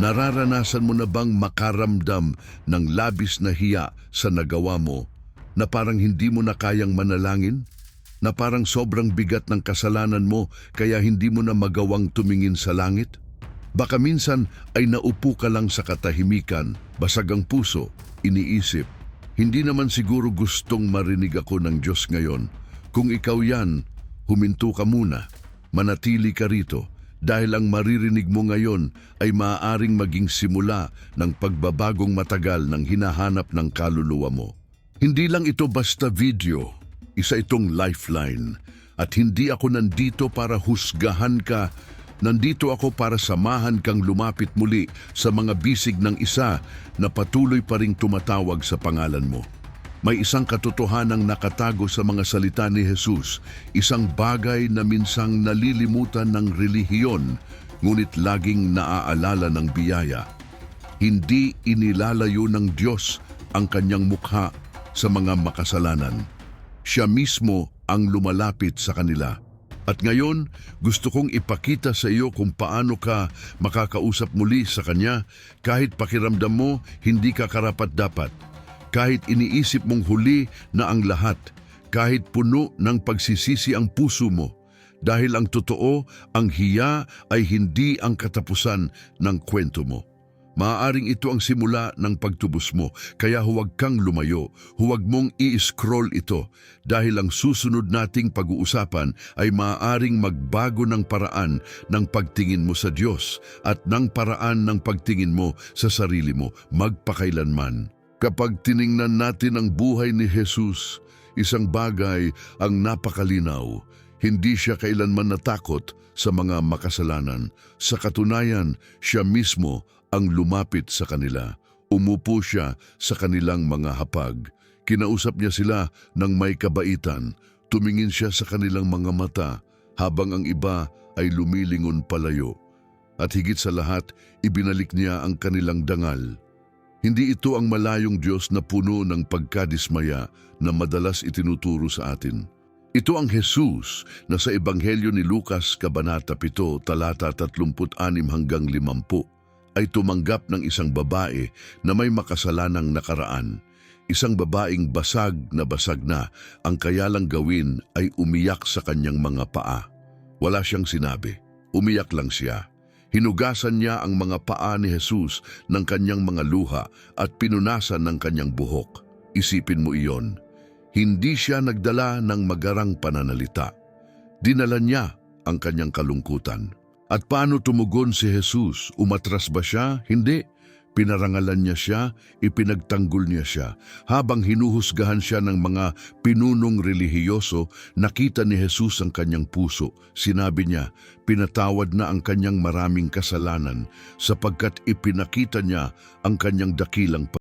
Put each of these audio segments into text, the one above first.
Nararanasan mo na bang makaramdam ng labis na hiya sa nagawa mo na parang hindi mo na kayang manalangin? Na parang sobrang bigat ng kasalanan mo kaya hindi mo na magawang tumingin sa langit? Baka minsan ay naupo ka lang sa katahimikan, basag ang puso, iniisip. Hindi naman siguro gustong marinig ako ng Diyos ngayon. Kung ikaw yan, huminto ka muna. Manatili ka rito dahil ang maririnig mo ngayon ay maaaring maging simula ng pagbabagong matagal ng hinahanap ng kaluluwa mo. Hindi lang ito basta video, isa itong lifeline. At hindi ako nandito para husgahan ka, nandito ako para samahan kang lumapit muli sa mga bisig ng isa na patuloy pa ring tumatawag sa pangalan mo. May isang katotohanang nakatago sa mga salita ni Jesus, isang bagay na minsang nalilimutan ng relihiyon, ngunit laging naaalala ng biyaya. Hindi inilalayo ng Diyos ang kanyang mukha sa mga makasalanan. Siya mismo ang lumalapit sa kanila. At ngayon, gusto kong ipakita sa iyo kung paano ka makakausap muli sa Kanya kahit pakiramdam mo hindi ka karapat-dapat kahit iniisip mong huli na ang lahat, kahit puno ng pagsisisi ang puso mo, dahil ang totoo, ang hiya ay hindi ang katapusan ng kwento mo. Maaaring ito ang simula ng pagtubos mo, kaya huwag kang lumayo, huwag mong i-scroll ito, dahil ang susunod nating pag-uusapan ay maaaring magbago ng paraan ng pagtingin mo sa Diyos at ng paraan ng pagtingin mo sa sarili mo magpakailanman. Kapag tiningnan natin ang buhay ni Jesus, isang bagay ang napakalinaw. Hindi siya kailanman natakot sa mga makasalanan. Sa katunayan, siya mismo ang lumapit sa kanila. Umupo siya sa kanilang mga hapag. Kinausap niya sila ng may kabaitan. Tumingin siya sa kanilang mga mata habang ang iba ay lumilingon palayo. At higit sa lahat, ibinalik niya ang kanilang dangal. Hindi ito ang malayong Diyos na puno ng pagkadismaya na madalas itinuturo sa atin. Ito ang Jesus na sa Ebanghelyo ni Lucas, Kabanata 7, talata 36 hanggang 50, ay tumanggap ng isang babae na may makasalanang nakaraan. Isang babaeng basag na basag na, ang kaya lang gawin ay umiyak sa kanyang mga paa. Wala siyang sinabi, umiyak lang siya. Hinugasan niya ang mga paa ni Jesus ng kanyang mga luha at pinunasan ng kanyang buhok. Isipin mo iyon. Hindi siya nagdala ng magarang pananalita. Dinala niya ang kanyang kalungkutan. At paano tumugon si Jesus? Umatras ba siya? Hindi. Pinarangalan niya siya, ipinagtanggol niya siya. Habang hinuhusgahan siya ng mga pinunong relihiyoso, nakita ni Jesus ang kanyang puso. Sinabi niya, pinatawad na ang kanyang maraming kasalanan sapagkat ipinakita niya ang kanyang dakilang pag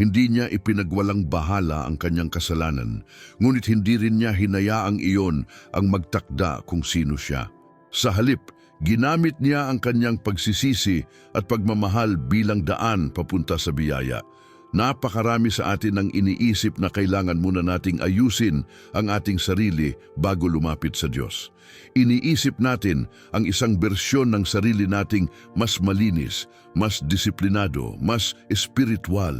hindi niya ipinagwalang bahala ang kanyang kasalanan, ngunit hindi rin niya hinayaang iyon ang magtakda kung sino siya. Sa halip, ginamit niya ang kanyang pagsisisi at pagmamahal bilang daan papunta sa biyaya. Napakarami sa atin ang iniisip na kailangan muna nating ayusin ang ating sarili bago lumapit sa Diyos. Iniisip natin ang isang bersyon ng sarili nating mas malinis, mas disiplinado, mas espiritual.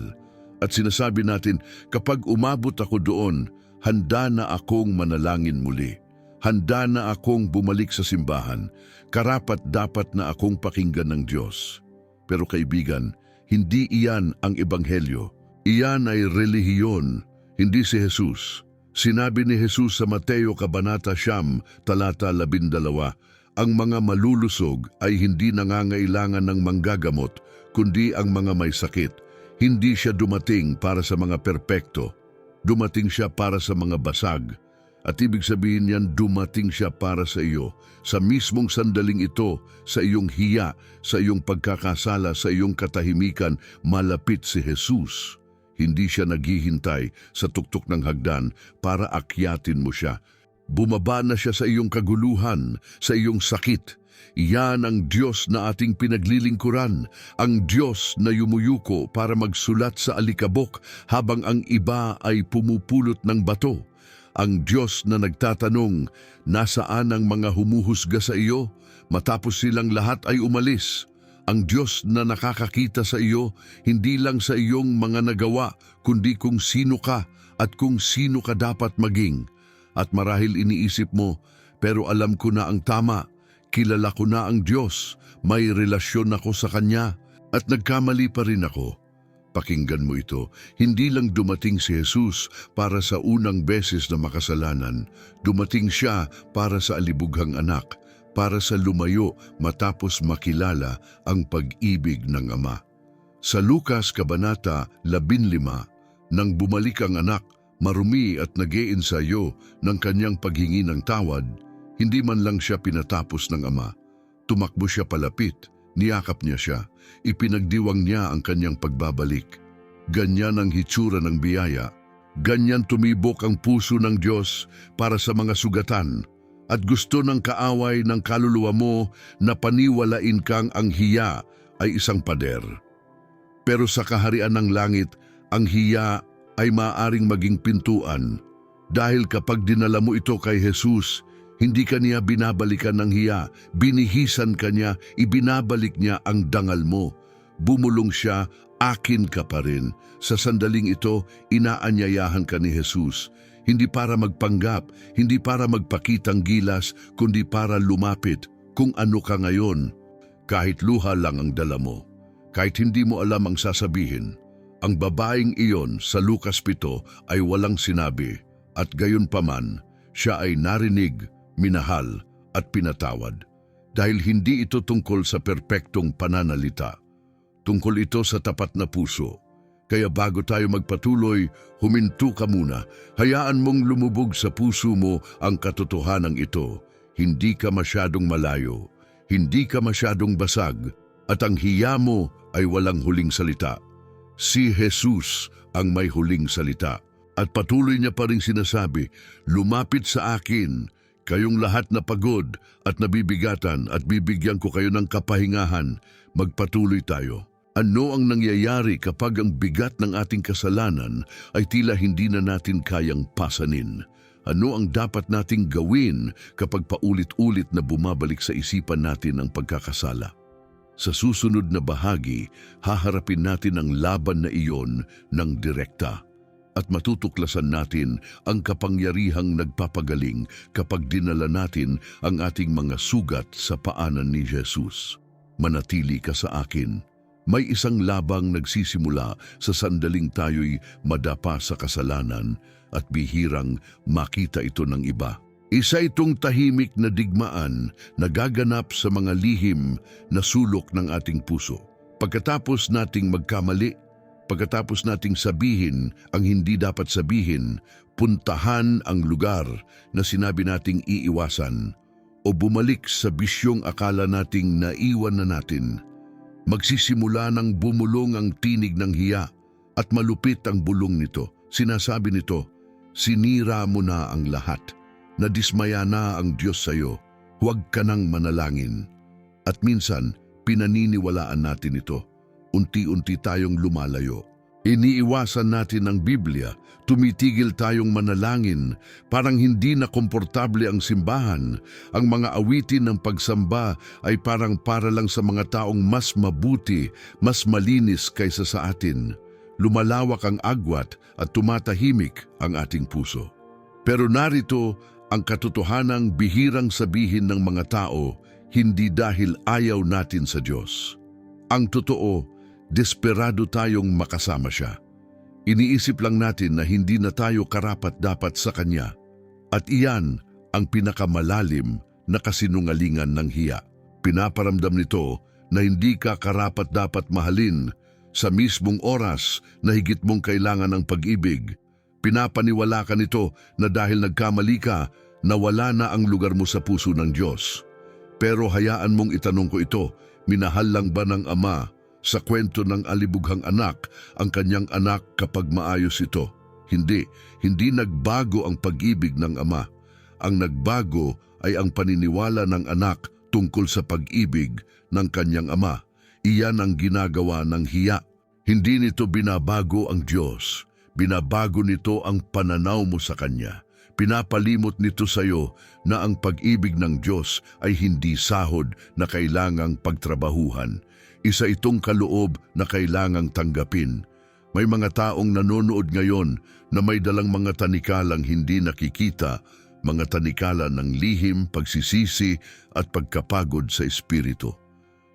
At sinasabi natin, kapag umabot ako doon, handa na akong manalangin muli. Handa na akong bumalik sa simbahan. Karapat dapat na akong pakinggan ng Diyos. Pero kaibigan, hindi iyan ang ebanghelyo. Iyan ay relihiyon, hindi si Jesus. Sinabi ni Jesus sa Mateo Kabanata Siyam, talata 12, ang mga malulusog ay hindi nangangailangan ng manggagamot, kundi ang mga may sakit. Hindi siya dumating para sa mga perpekto. Dumating siya para sa mga basag. At ibig sabihin niyan, dumating siya para sa iyo. Sa mismong sandaling ito, sa iyong hiya, sa iyong pagkakasala, sa iyong katahimikan, malapit si Jesus. Hindi siya naghihintay sa tuktok ng hagdan para akyatin mo siya. Bumaba na siya sa iyong kaguluhan, sa iyong sakit. Iyan ang Diyos na ating pinaglilingkuran, ang Diyos na yumuyuko para magsulat sa alikabok habang ang iba ay pumupulot ng bato. Ang Diyos na nagtatanong, nasaan ang mga humuhusga sa iyo? Matapos silang lahat ay umalis. Ang Diyos na nakakakita sa iyo, hindi lang sa iyong mga nagawa, kundi kung sino ka at kung sino ka dapat maging. At marahil iniisip mo, pero alam ko na ang tama, kilala ko na ang Diyos, may relasyon ako sa Kanya, at nagkamali pa rin ako. Pakinggan mo ito, hindi lang dumating si Jesus para sa unang beses na makasalanan, dumating siya para sa alibughang anak, para sa lumayo matapos makilala ang pag-ibig ng Ama. Sa Lukas Kabanata 15, nang bumalik ang anak, marumi at nag ensayo ng kanyang paghingi ng tawad, hindi man lang siya pinatapos ng Ama. Tumakbo siya palapit, niyakap niya siya, ipinagdiwang niya ang kanyang pagbabalik. Ganyan ang hitsura ng biyaya. Ganyan tumibok ang puso ng Diyos para sa mga sugatan at gusto ng kaaway ng kaluluwa mo na paniwalain kang ang hiya ay isang pader. Pero sa kaharian ng langit, ang hiya ay maaring maging pintuan dahil kapag dinala mo ito kay Jesus, hindi kaniya binabalikan ng hiya, binihisan kanya, ibinabalik niya ang dangal mo. Bumulong siya, akin ka pa rin. Sa sandaling ito, inaanyayahan ka ni Jesus. Hindi para magpanggap, hindi para magpakitang gilas, kundi para lumapit kung ano ka ngayon. Kahit luha lang ang dala mo, kahit hindi mo alam ang sasabihin, ang babaeng iyon sa Lukas 7 ay walang sinabi at gayon paman siya ay narinig, minahal at pinatawad. Dahil hindi ito tungkol sa perpektong pananalita. Tungkol ito sa tapat na puso. Kaya bago tayo magpatuloy, huminto ka muna. Hayaan mong lumubog sa puso mo ang katotohanan ito. Hindi ka masyadong malayo. Hindi ka masyadong basag. At ang hiya mo ay walang huling salita. Si Jesus ang may huling salita. At patuloy niya pa rin sinasabi, Lumapit sa akin, kayong lahat na pagod at nabibigatan at bibigyan ko kayo ng kapahingahan. Magpatuloy tayo. Ano ang nangyayari kapag ang bigat ng ating kasalanan ay tila hindi na natin kayang pasanin? Ano ang dapat nating gawin kapag paulit-ulit na bumabalik sa isipan natin ang pagkakasala? Sa susunod na bahagi, haharapin natin ang laban na iyon ng direkta at matutuklasan natin ang kapangyarihang nagpapagaling kapag dinala natin ang ating mga sugat sa paanan ni Jesus. Manatili ka sa akin. May isang labang nagsisimula sa sandaling tayo'y madapa sa kasalanan at bihirang makita ito ng iba. Isa itong tahimik na digmaan na gaganap sa mga lihim na sulok ng ating puso. Pagkatapos nating magkamali, pagkatapos nating sabihin ang hindi dapat sabihin, puntahan ang lugar na sinabi nating iiwasan o bumalik sa bisyong akala nating naiwan na natin. Magsisimula ng bumulong ang tinig ng hiya at malupit ang bulong nito. Sinasabi nito, sinira mo na ang lahat. Nadismaya na ang Diyos sa iyo. Huwag ka nang manalangin. At minsan, pinaniniwalaan natin ito. Unti-unti tayong lumalayo. Iniiwasan natin ang Biblia, tumitigil tayong manalangin, parang hindi na komportable ang simbahan. Ang mga awitin ng pagsamba ay parang para lang sa mga taong mas mabuti, mas malinis kaysa sa atin. Lumalawak ang agwat at tumatahimik ang ating puso. Pero narito ang katotohanang bihirang sabihin ng mga tao, hindi dahil ayaw natin sa Diyos. Ang totoo, desperado tayong makasama siya. Iniisip lang natin na hindi na tayo karapat-dapat sa Kanya. At iyan ang pinakamalalim na kasinungalingan ng hiya. Pinaparamdam nito na hindi ka karapat-dapat mahalin sa mismong oras na higit mong kailangan ng pag-ibig. Pinapaniwala ka nito na dahil nagkamali ka, nawala na ang lugar mo sa puso ng Diyos. Pero hayaan mong itanong ko ito, minahal lang ba ng Ama sa kwento ng alibughang anak ang kanyang anak kapag maayos ito. Hindi, hindi nagbago ang pag-ibig ng ama. Ang nagbago ay ang paniniwala ng anak tungkol sa pag-ibig ng kanyang ama. Iyan ang ginagawa ng hiya. Hindi nito binabago ang Diyos. Binabago nito ang pananaw mo sa Kanya. Pinapalimot nito sa iyo na ang pag-ibig ng Diyos ay hindi sahod na kailangang pagtrabahuhan. Isa itong kaloob na kailangang tanggapin. May mga taong nanonood ngayon na may dalang mga tanikalang hindi nakikita, mga tanikala ng lihim, pagsisisi at pagkapagod sa espiritu.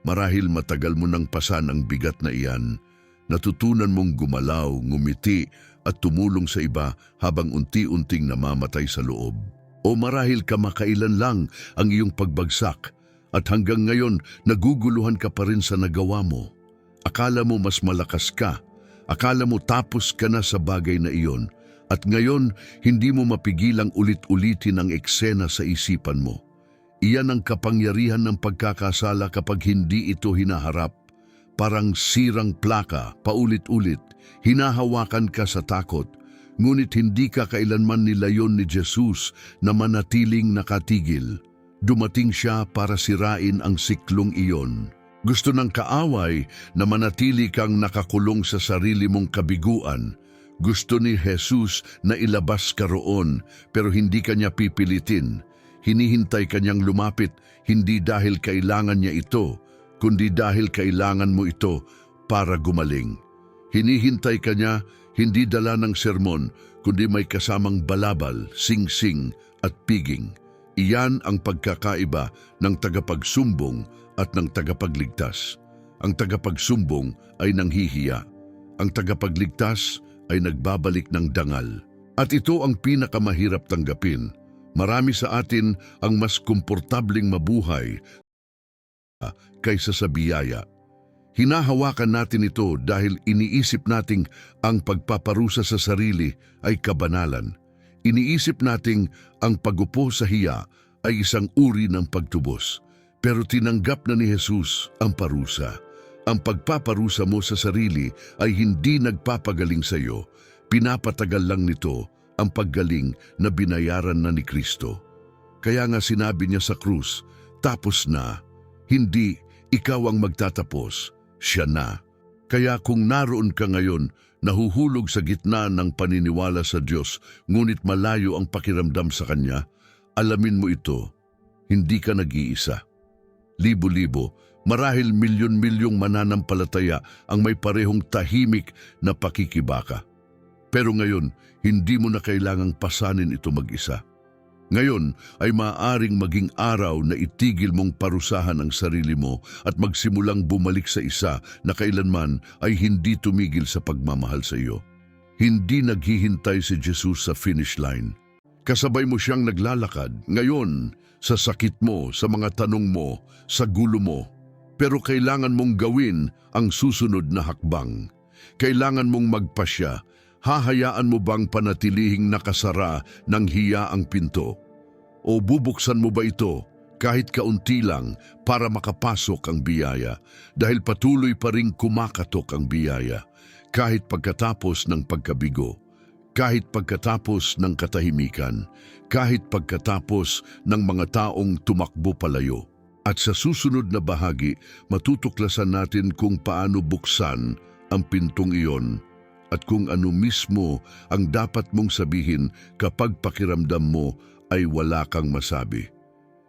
Marahil matagal mo nang pasan ang bigat na iyan, natutunan mong gumalaw, ngumiti at tumulong sa iba habang unti-unting namamatay sa loob. O marahil kamakailan lang ang iyong pagbagsak at hanggang ngayon naguguluhan ka pa rin sa nagawa mo. Akala mo mas malakas ka, akala mo tapos ka na sa bagay na iyon at ngayon hindi mo mapigilang ulit-ulitin ang eksena sa isipan mo. Iyan ang kapangyarihan ng pagkakasala kapag hindi ito hinaharap. Parang sirang plaka, paulit-ulit, hinahawakan ka sa takot, ngunit hindi ka kailanman nilayon ni Jesus na manatiling nakatigil. Dumating siya para sirain ang siklong iyon. Gusto ng kaaway na manatili kang nakakulong sa sarili mong kabiguan. Gusto ni Jesus na ilabas ka roon pero hindi kanya pipilitin. Hinihintay kanyang lumapit hindi dahil kailangan niya ito, kundi dahil kailangan mo ito para gumaling. Hinihintay kanya hindi dala ng sermon, kundi may kasamang balabal, singsing at piging. Iyan ang pagkakaiba ng tagapagsumbong at ng tagapagligtas. Ang tagapagsumbong ay nanghihiya. Ang tagapagligtas ay nagbabalik ng dangal. At ito ang pinakamahirap tanggapin. Marami sa atin ang mas komportabling mabuhay kaysa sa biyaya. Hinahawakan natin ito dahil iniisip nating ang pagpaparusa sa sarili ay kabanalan. Iniisip nating ang pagupo sa hiya ay isang uri ng pagtubos. Pero tinanggap na ni Jesus ang parusa. Ang pagpaparusa mo sa sarili ay hindi nagpapagaling sa iyo. Pinapatagal lang nito ang paggaling na binayaran na ni Kristo. Kaya nga sinabi niya sa krus, tapos na, hindi ikaw ang magtatapos, siya na. Kaya kung naroon ka ngayon, nahuhulog sa gitna ng paniniwala sa Diyos, ngunit malayo ang pakiramdam sa Kanya, alamin mo ito, hindi ka nag-iisa. Libo-libo, marahil milyon-milyong mananampalataya ang may parehong tahimik na pakikibaka. Pero ngayon, hindi mo na kailangang pasanin ito mag-isa. Ngayon ay maaaring maging araw na itigil mong parusahan ang sarili mo at magsimulang bumalik sa isa na kailanman ay hindi tumigil sa pagmamahal sa iyo. Hindi naghihintay si Jesus sa finish line. Kasabay mo siyang naglalakad ngayon sa sakit mo, sa mga tanong mo, sa gulo mo. Pero kailangan mong gawin ang susunod na hakbang. Kailangan mong magpasya Hahayaan mo bang panatilihing nakasara ng hiya ang pinto? O bubuksan mo ba ito kahit kaunti lang para makapasok ang biyaya dahil patuloy pa ring kumakatok ang biyaya kahit pagkatapos ng pagkabigo, kahit pagkatapos ng katahimikan, kahit pagkatapos ng mga taong tumakbo palayo. At sa susunod na bahagi, matutuklasan natin kung paano buksan ang pintong iyon at kung ano mismo ang dapat mong sabihin kapag pakiramdam mo ay wala kang masabi.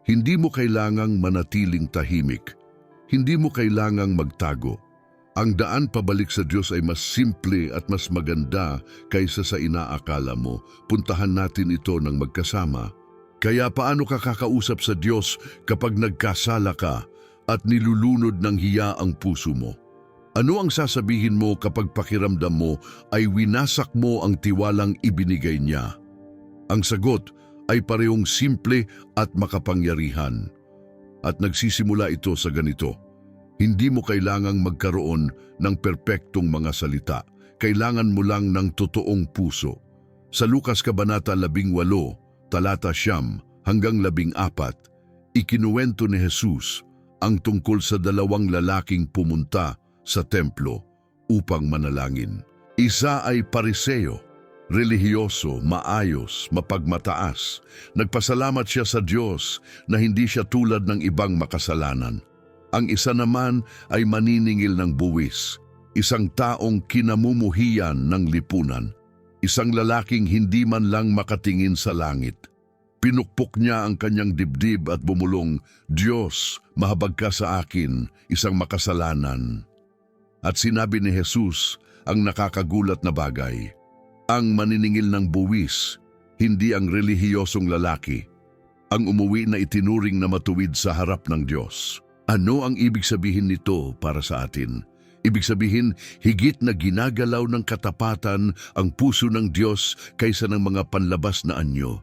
Hindi mo kailangang manatiling tahimik. Hindi mo kailangang magtago. Ang daan pabalik sa Diyos ay mas simple at mas maganda kaysa sa inaakala mo. Puntahan natin ito ng magkasama. Kaya paano ka kakausap sa Diyos kapag nagkasala ka at nilulunod ng hiya ang puso mo? Ano ang sasabihin mo kapag pakiramdam mo ay winasak mo ang tiwalang ibinigay niya? Ang sagot ay parehong simple at makapangyarihan. At nagsisimula ito sa ganito. Hindi mo kailangang magkaroon ng perpektong mga salita. Kailangan mo lang ng totoong puso. Sa Lukas Kabanata 18, talata siyam hanggang 14, ikinuwento ni Jesus ang tungkol sa dalawang lalaking pumunta sa templo upang manalangin. Isa ay pariseo, relihiyoso, maayos, mapagmataas. Nagpasalamat siya sa Diyos na hindi siya tulad ng ibang makasalanan. Ang isa naman ay maniningil ng buwis, isang taong kinamumuhian ng lipunan, isang lalaking hindi man lang makatingin sa langit. Pinukpok niya ang kanyang dibdib at bumulong, Diyos, mahabag ka sa akin, isang makasalanan. At sinabi ni Jesus ang nakakagulat na bagay. Ang maniningil ng buwis, hindi ang relihiyosong lalaki. Ang umuwi na itinuring na matuwid sa harap ng Diyos. Ano ang ibig sabihin nito para sa atin? Ibig sabihin, higit na ginagalaw ng katapatan ang puso ng Diyos kaysa ng mga panlabas na anyo.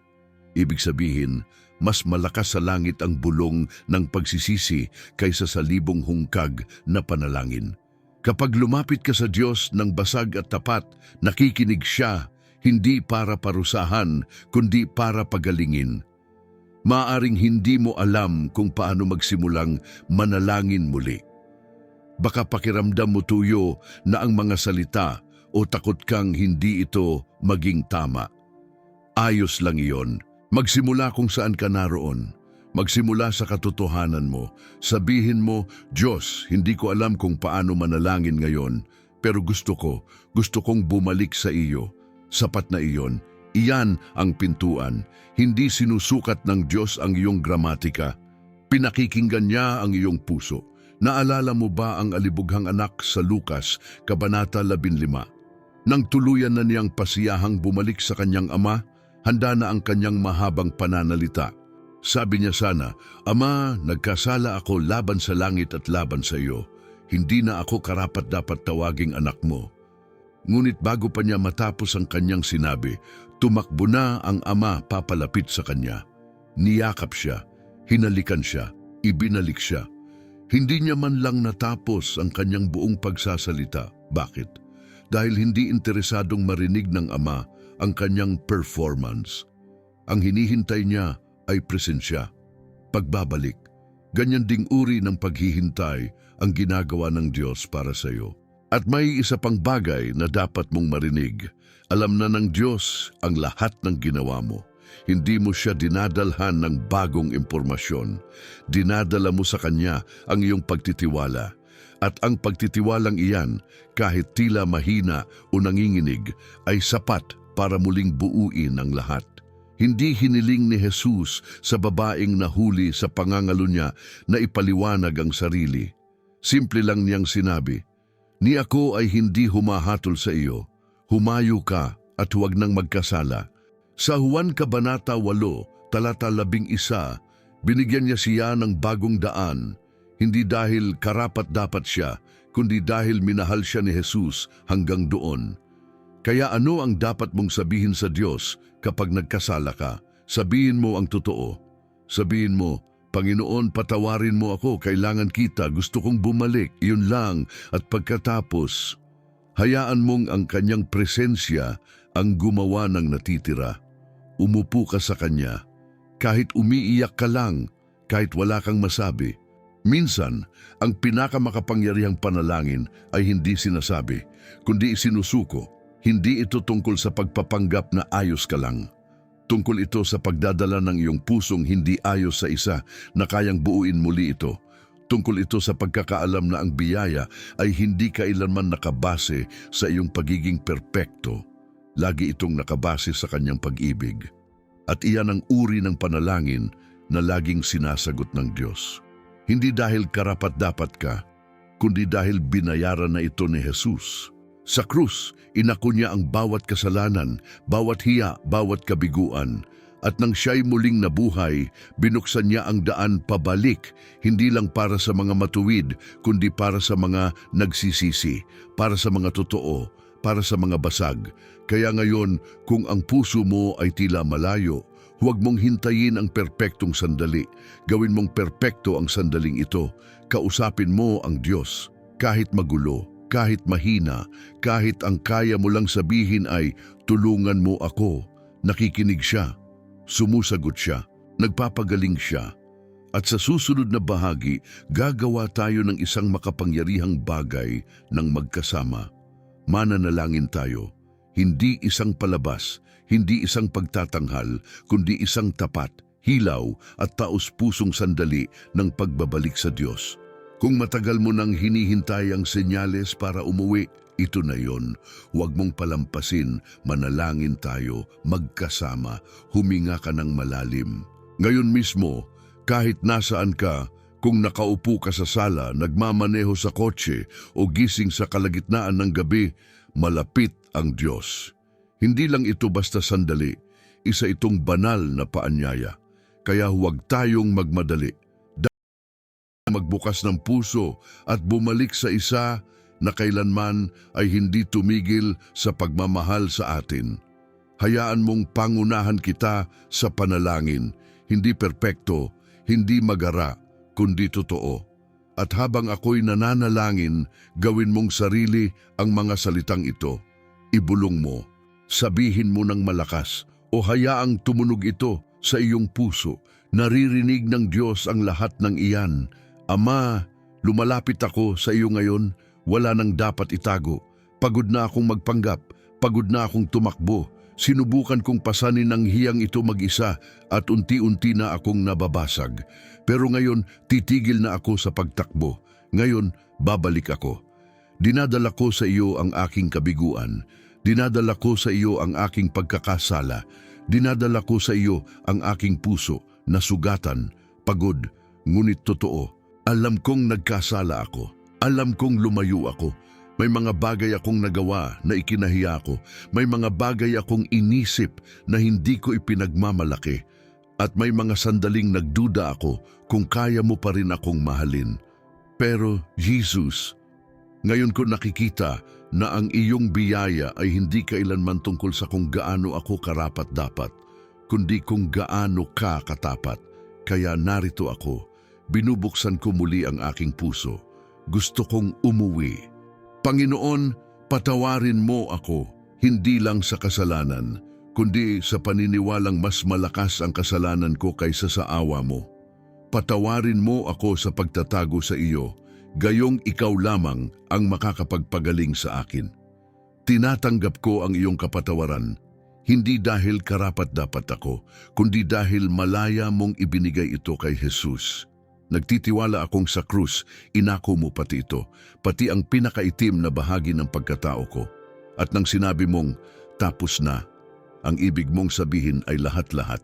Ibig sabihin, mas malakas sa langit ang bulong ng pagsisisi kaysa sa libong hungkag na panalangin. Kapag lumapit ka sa Diyos ng basag at tapat, nakikinig siya, hindi para parusahan, kundi para pagalingin. Maaring hindi mo alam kung paano magsimulang manalangin muli. Baka pakiramdam mo tuyo na ang mga salita o takot kang hindi ito maging tama. Ayos lang iyon. Magsimula kung saan ka naroon. Magsimula sa katotohanan mo. Sabihin mo, Diyos, hindi ko alam kung paano manalangin ngayon, pero gusto ko, gusto kong bumalik sa iyo. Sapat na iyon. Iyan ang pintuan. Hindi sinusukat ng Diyos ang iyong gramatika. Pinakikinggan niya ang iyong puso. Naalala mo ba ang alibughang anak sa Lukas, Kabanata 15? Nang tuluyan na niyang pasiyahang bumalik sa kanyang ama, handa na ang kanyang mahabang pananalita. Sabi niya sana, Ama, nagkasala ako laban sa langit at laban sa iyo. Hindi na ako karapat dapat tawaging anak mo. Ngunit bago pa niya matapos ang kanyang sinabi, tumakbo na ang ama papalapit sa kanya. Niyakap siya, hinalikan siya, ibinalik siya. Hindi niya man lang natapos ang kanyang buong pagsasalita. Bakit? Dahil hindi interesadong marinig ng ama ang kanyang performance. Ang hinihintay niya ay presensya, pagbabalik. Ganyan ding uri ng paghihintay ang ginagawa ng Diyos para sa iyo. At may isa pang bagay na dapat mong marinig. Alam na ng Diyos ang lahat ng ginawa mo. Hindi mo siya dinadalhan ng bagong impormasyon. Dinadala mo sa Kanya ang iyong pagtitiwala. At ang pagtitiwalang iyan, kahit tila mahina o nanginginig, ay sapat para muling buuin ang lahat. Hindi hiniling ni Jesus sa babaeng nahuli sa pangangalo niya na ipaliwanag ang sarili. Simple lang niyang sinabi, Ni ako ay hindi humahatol sa iyo. Humayo ka at huwag nang magkasala. Sa Juan Kabanata 8, talata 11, binigyan niya siya ng bagong daan, hindi dahil karapat dapat siya, kundi dahil minahal siya ni Jesus hanggang doon. Kaya ano ang dapat mong sabihin sa Diyos kapag nagkasala ka? Sabihin mo ang totoo. Sabihin mo, Panginoon, patawarin mo ako, kailangan kita, gusto kong bumalik, yun lang. At pagkatapos, hayaan mong ang kanyang presensya ang gumawa ng natitira. Umupo ka sa kanya, kahit umiiyak ka lang, kahit wala kang masabi. Minsan, ang pinakamakapangyarihang panalangin ay hindi sinasabi, kundi isinusuko. Hindi ito tungkol sa pagpapanggap na ayos ka lang. Tungkol ito sa pagdadala ng iyong pusong hindi ayos sa isa na kayang buuin muli ito. Tungkol ito sa pagkakaalam na ang biyaya ay hindi kailanman nakabase sa iyong pagiging perpekto. Lagi itong nakabase sa kanyang pag-ibig. At iyan ang uri ng panalangin na laging sinasagot ng Diyos. Hindi dahil karapat-dapat ka, kundi dahil binayaran na ito ni Jesus. Sa krus, inako niya ang bawat kasalanan, bawat hiya, bawat kabiguan. At nang siya'y muling nabuhay, binuksan niya ang daan pabalik, hindi lang para sa mga matuwid, kundi para sa mga nagsisisi, para sa mga totoo, para sa mga basag. Kaya ngayon, kung ang puso mo ay tila malayo, huwag mong hintayin ang perpektong sandali. Gawin mong perpekto ang sandaling ito. Kausapin mo ang Diyos, kahit magulo kahit mahina, kahit ang kaya mo lang sabihin ay, tulungan mo ako. Nakikinig siya, sumusagot siya, nagpapagaling siya. At sa susunod na bahagi, gagawa tayo ng isang makapangyarihang bagay ng magkasama. Mananalangin tayo, hindi isang palabas, hindi isang pagtatanghal, kundi isang tapat, hilaw at taos-pusong sandali ng pagbabalik sa Diyos. Kung matagal mo nang hinihintay ang senyales para umuwi, ito na yon. Huwag mong palampasin, manalangin tayo, magkasama, huminga ka ng malalim. Ngayon mismo, kahit nasaan ka, kung nakaupo ka sa sala, nagmamaneho sa kotse o gising sa kalagitnaan ng gabi, malapit ang Diyos. Hindi lang ito basta sandali, isa itong banal na paanyaya. Kaya huwag tayong magmadali. Magbukas ng puso at bumalik sa isa na kailanman ay hindi tumigil sa pagmamahal sa atin. Hayaan mong pangunahan kita sa panalangin, hindi perpekto, hindi magara, kundi totoo. At habang ako'y nananalangin, gawin mong sarili ang mga salitang ito. Ibulong mo, sabihin mo ng malakas, o hayaang tumunog ito sa iyong puso. Naririnig ng Diyos ang lahat ng iyan. Ama, lumalapit ako sa iyo ngayon, wala nang dapat itago. Pagod na akong magpanggap, pagod na akong tumakbo. Sinubukan kong pasanin ang hiyang ito mag-isa at unti-unti na akong nababasag. Pero ngayon, titigil na ako sa pagtakbo. Ngayon, babalik ako. Dinadala ko sa iyo ang aking kabiguan. Dinadala ko sa iyo ang aking pagkakasala. Dinadala ko sa iyo ang aking puso na sugatan, pagod, ngunit totoo. Alam kong nagkasala ako. Alam kong lumayo ako. May mga bagay akong nagawa na ikinahiya ko. May mga bagay akong inisip na hindi ko ipinagmamalaki. At may mga sandaling nagduda ako kung kaya mo pa rin akong mahalin. Pero, Jesus, ngayon ko nakikita na ang iyong biyaya ay hindi kailanman tungkol sa kung gaano ako karapat dapat, kundi kung gaano ka katapat. Kaya narito ako, binubuksan ko muli ang aking puso. Gusto kong umuwi. Panginoon, patawarin mo ako, hindi lang sa kasalanan, kundi sa paniniwalang mas malakas ang kasalanan ko kaysa sa awa mo. Patawarin mo ako sa pagtatago sa iyo, gayong ikaw lamang ang makakapagpagaling sa akin. Tinatanggap ko ang iyong kapatawaran, hindi dahil karapat-dapat ako, kundi dahil malaya mong ibinigay ito kay Jesus. Nagtitiwala akong sa krus, inako mo pati ito, pati ang pinakaitim na bahagi ng pagkatao ko. At nang sinabi mong, tapos na, ang ibig mong sabihin ay lahat-lahat.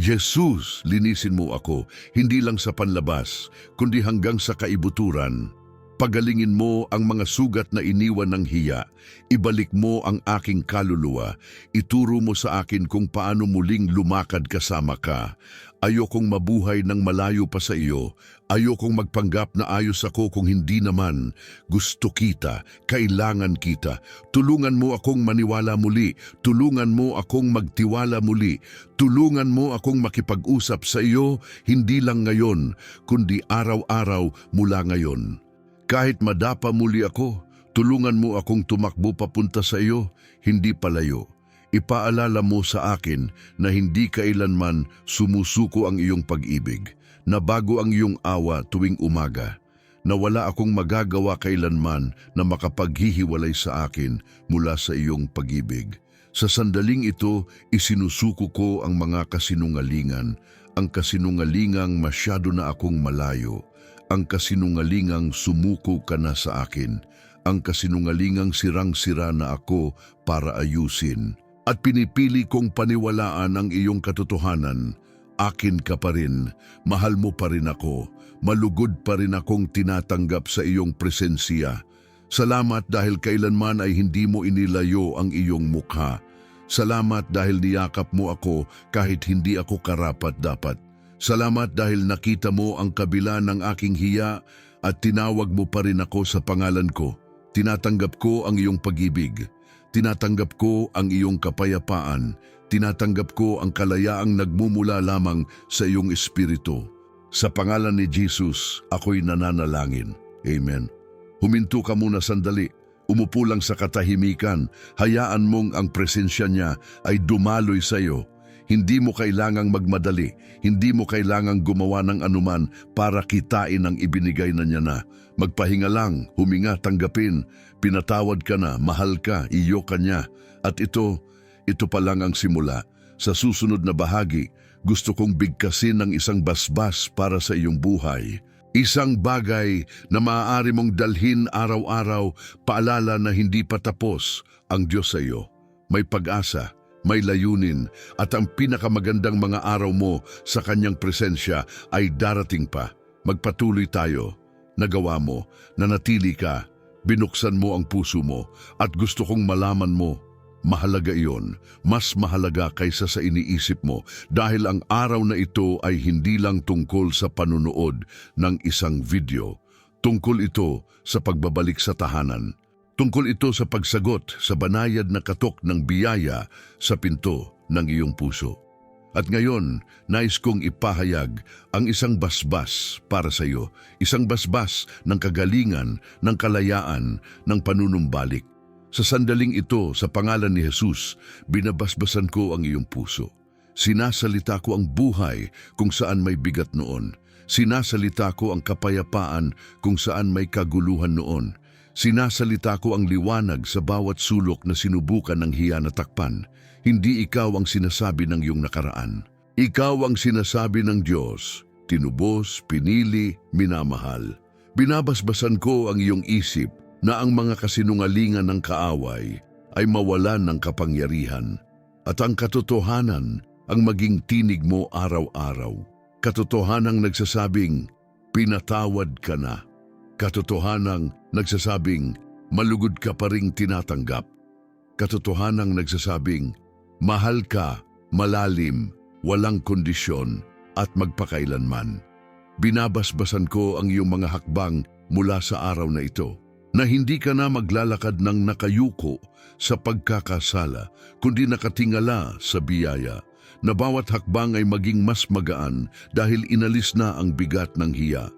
Jesus, linisin mo ako, hindi lang sa panlabas, kundi hanggang sa kaibuturan. Pagalingin mo ang mga sugat na iniwan ng hiya, ibalik mo ang aking kaluluwa, ituro mo sa akin kung paano muling lumakad kasama ka. Ayokong mabuhay ng malayo pa sa iyo, ayokong magpanggap na ayos ako kung hindi naman. Gusto kita, kailangan kita. Tulungan mo akong maniwala muli, tulungan mo akong magtiwala muli, tulungan mo akong makipag-usap sa iyo, hindi lang ngayon, kundi araw-araw mula ngayon. Kahit madapa muli ako, tulungan mo akong tumakbo papunta sa iyo, hindi palayo. Ipaalala mo sa akin na hindi kailanman sumusuko ang iyong pag-ibig, na bago ang iyong awa tuwing umaga, na wala akong magagawa kailanman na makapaghihiwalay sa akin mula sa iyong pag-ibig. Sa sandaling ito, isinusuko ko ang mga kasinungalingan, ang kasinungalingang masyado na akong malayo, ang kasinungalingang sumuko ka na sa akin, ang kasinungalingang sirang-sira na ako para ayusin. At pinipili kong paniwalaan ang iyong katotohanan. Akin ka pa rin, mahal mo pa rin ako, malugod pa rin akong tinatanggap sa iyong presensya. Salamat dahil kailanman ay hindi mo inilayo ang iyong mukha. Salamat dahil niyakap mo ako kahit hindi ako karapat dapat. Salamat dahil nakita mo ang kabila ng aking hiya at tinawag mo pa rin ako sa pangalan ko. Tinatanggap ko ang iyong pag-ibig. Tinatanggap ko ang iyong kapayapaan. Tinatanggap ko ang kalayaang nagmumula lamang sa iyong espiritu. Sa pangalan ni Jesus, ako'y nananalangin. Amen. Huminto ka muna sandali. Umupo lang sa katahimikan. Hayaan mong ang presensya niya ay dumaloy sa iyo. Hindi mo kailangang magmadali. Hindi mo kailangang gumawa ng anuman para kitain ang ibinigay na niya na. Magpahinga lang, huminga, tanggapin. Pinatawad ka na, mahal ka, iyo ka niya. At ito, ito pa lang ang simula. Sa susunod na bahagi, gusto kong bigkasin ng isang basbas para sa iyong buhay. Isang bagay na maaari mong dalhin araw-araw, paalala na hindi pa tapos ang Diyos sa iyo. May pag-asa, may layunin, at ang pinakamagandang mga araw mo sa Kanyang presensya ay darating pa. Magpatuloy tayo. Nagawa mo, nanatili ka, binuksan mo ang puso mo, at gusto kong malaman mo Mahalaga iyon, mas mahalaga kaysa sa iniisip mo dahil ang araw na ito ay hindi lang tungkol sa panunood ng isang video. Tungkol ito sa pagbabalik sa tahanan. Tungkol ito sa pagsagot sa banayad na katok ng biyaya sa pinto ng iyong puso. At ngayon, nais kong ipahayag ang isang basbas para sa iyo, isang basbas ng kagalingan, ng kalayaan, ng panunumbalik. Sa sandaling ito, sa pangalan ni Jesus, binabasbasan ko ang iyong puso. Sinasalita ko ang buhay kung saan may bigat noon. Sinasalita ko ang kapayapaan kung saan may kaguluhan noon. Sinasalita ko ang liwanag sa bawat sulok na sinubukan ng hiya na takpan. Hindi ikaw ang sinasabi ng iyong nakaraan. Ikaw ang sinasabi ng Diyos, tinubos, pinili, minamahal. Binabasbasan ko ang iyong isip na ang mga kasinungalingan ng kaaway ay mawalan ng kapangyarihan at ang katotohanan ang maging tinig mo araw-araw. Katotohanang nagsasabing, pinatawad ka na. Katotohanang nagsasabing, malugod ka pa ring tinatanggap. Katotohanang nagsasabing, mahal ka, malalim, walang kondisyon, at magpakailanman. Binabasbasan ko ang iyong mga hakbang mula sa araw na ito na hindi ka na maglalakad ng nakayuko sa pagkakasala, kundi nakatingala sa biyaya, na bawat hakbang ay maging mas magaan dahil inalis na ang bigat ng hiya,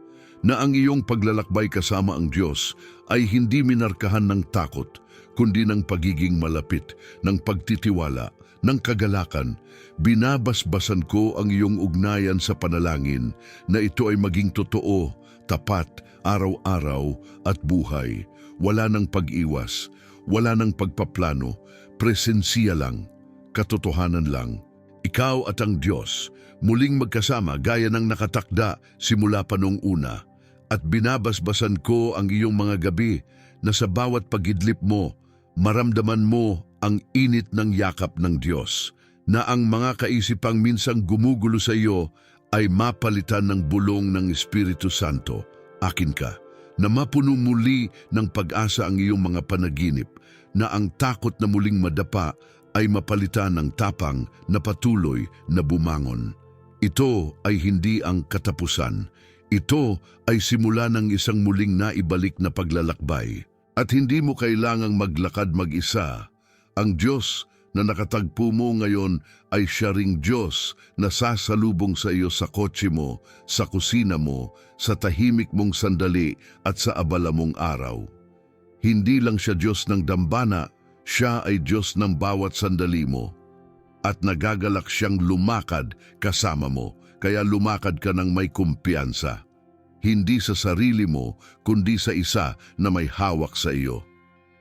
na ang iyong paglalakbay kasama ang Diyos ay hindi minarkahan ng takot, kundi ng pagiging malapit, ng pagtitiwala, ng kagalakan, binabasbasan ko ang iyong ugnayan sa panalangin na ito ay maging totoo, tapat, araw-araw at buhay. Wala ng pag-iwas, wala ng pagpaplano, presensiya lang, katotohanan lang. Ikaw at ang Diyos, muling magkasama gaya ng nakatakda simula pa nung una. At binabasbasan ko ang iyong mga gabi na sa bawat pagidlip mo, maramdaman mo ang init ng yakap ng Diyos, na ang mga kaisipang minsang gumugulo sa iyo ay mapalitan ng bulong ng Espiritu Santo. Akin ka, na mapuno muli ng pag-asa ang iyong mga panaginip, na ang takot na muling madapa ay mapalitan ng tapang na patuloy na bumangon. Ito ay hindi ang katapusan. Ito ay simula ng isang muling naibalik na paglalakbay. At hindi mo kailangang maglakad mag-isa. Ang Diyos na nakatagpo mo ngayon ay siya ring Diyos na sasalubong sa iyo sa kotse mo, sa kusina mo, sa tahimik mong sandali at sa abala mong araw. Hindi lang siya Diyos ng dambana, siya ay Diyos ng bawat sandali mo. At nagagalak siyang lumakad kasama mo, kaya lumakad ka ng may kumpiyansa. Hindi sa sarili mo, kundi sa isa na may hawak sa iyo.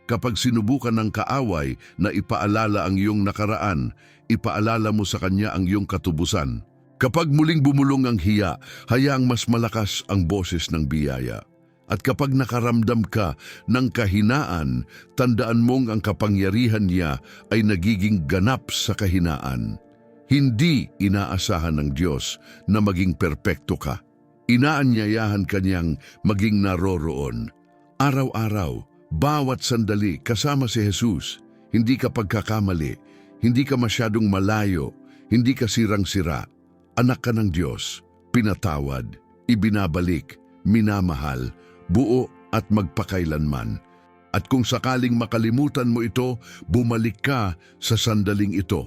Kapag sinubukan ng kaaway na ipaalala ang iyong nakaraan, ipaalala mo sa kanya ang iyong katubusan. Kapag muling bumulong ang hiya, hayaang mas malakas ang boses ng biyaya. At kapag nakaramdam ka ng kahinaan, tandaan mong ang kapangyarihan niya ay nagiging ganap sa kahinaan. Hindi inaasahan ng Diyos na maging perpekto ka. Inaanyayahan kanyang maging naroroon. Araw-araw, bawat sandali kasama si Jesus, hindi ka pagkakamali, hindi ka masyadong malayo, hindi ka sirang-sira. Anak ka ng Diyos, pinatawad, ibinabalik, minamahal, buo at magpakailanman. At kung sakaling makalimutan mo ito, bumalik ka sa sandaling ito.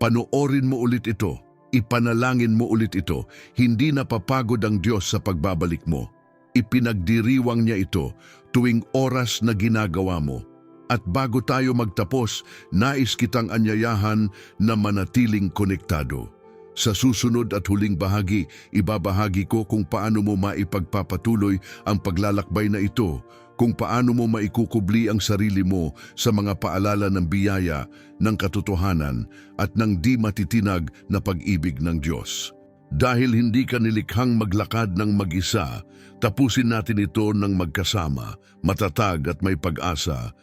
Panoorin mo ulit ito, ipanalangin mo ulit ito, hindi napapagod ang Diyos sa pagbabalik mo. Ipinagdiriwang niya ito tuwing oras na ginagawa mo. At bago tayo magtapos, nais kitang anyayahan na manatiling konektado. Sa susunod at huling bahagi, ibabahagi ko kung paano mo maipagpapatuloy ang paglalakbay na ito, kung paano mo maikukubli ang sarili mo sa mga paalala ng biyaya, ng katotohanan at ng di matitinag na pag-ibig ng Diyos. Dahil hindi ka nilikhang maglakad ng mag-isa, tapusin natin ito ng magkasama, matatag at may pag-asa